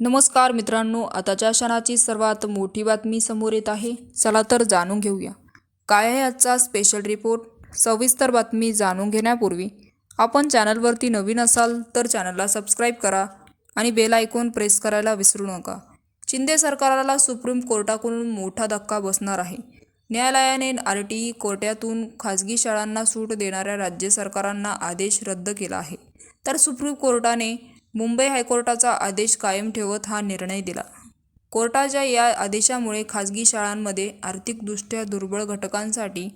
नमस्कार मित्रांनो आताच्या क्षणाची सर्वात मोठी बातमी समोर येत आहे. चला तर जाणून घेऊया. काय आहे आजचा स्पेशल रिपोर्ट सविस्तर बातमी जाणून घेण्यापूर्वी आपण चॅनलवरती नवीन असाल तर चॅनलला सबस्क्राईब करा आणि बेल आयकॉन प्रेस करायला विसरू नका. शिंदे सरकारला सुप्रीम कोर्टाकडून मोठा धक्का बसणार आहे. न्यायालयाने आर टी ई कोर्टातून खाजगी शाळांना सूट देणाऱ्या राज्य सरकारांना आदेश रद्द केला आहे. तर सुप्रीम कोर्टाने मुंबई हायकोर्टाचा आदेश कायम ठेवत हा निर्णय दिला. कोर्टाच्या या आदेशामुळे खाजगी शाळांमध्ये आर्थिकदृष्ट्या दुर्बळ घटकांसाठी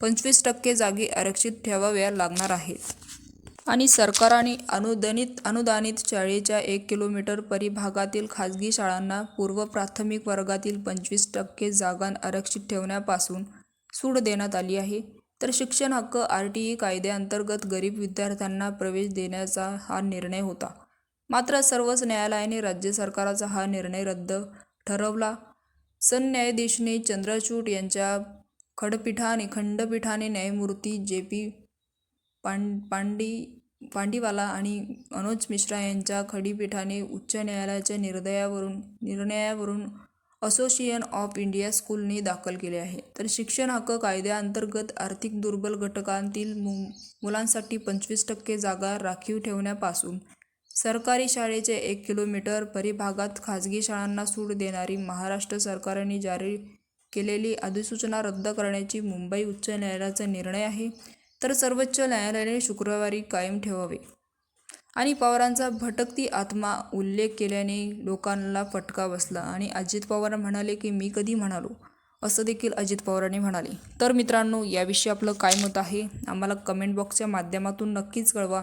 पंचवीस टक्के जागी आरक्षित ठेवाव्या लागणार आहेत. आणि सरकारने अनुदानित अनुदानित शाळेच्या एक किलोमीटर परिभागातील खाजगी शाळांना पूर्व प्राथमिक वर्गातील पंचवीस टक्के जागा आरक्षित ठेवण्यापासून सूट देण्यात आली आहे. तर शिक्षण हक्क आर टी ई कायद्याअंतर्गत गरीब विद्यार्थ्यांना प्रवेश देण्याचा हा निर्णय होता. मात्र सर्वच न्यायालयाने राज्य सरकारचा हा निर्णय रद्द ठरवला. सरन्यायाधीशने चंद्रचूड यांच्या खडपीठाने खंडपीठाने न्यायमूर्ती जे पी पां पांडी पांडीवाला आणि मनोज मिश्रा यांच्या खडीपीठाने उच्च न्यायालयाच्या निर्दयावरून निर्णयावरून असोसिएशन ऑफ इंडिया स्कूलने दाखल केले आहे. तर शिक्षण हक्क कायद्याअंतर्गत आर्थिक दुर्बल घटकांतील मु मुलांसाठी पंचवीस टक्के जागा राखीव ठेवण्यापासून सरकारी शाळेचे एक किलोमीटर परिभागात खाजगी शाळांना सूट देणारी महाराष्ट्र सरकारने जारी केलेली अधिसूचना रद्द करण्याची मुंबई उच्च न्यायालयाचा निर्णय आहे तर सर्वोच्च न्यायालयाने शुक्रवारी कायम ठेवावे. आणि पवारांचा भटकती आत्मा उल्लेख केल्याने लोकांना फटका बसला आणि अजित पवार म्हणाले की मी कधी म्हणालो? असं देखील अजित पवारांनी म्हणाले. तर मित्रांनो याविषयी आपलं काय मत आहे? आम्हाला कमेंट बॉक्सच्या माध्यमातून नक्कीच कळवा.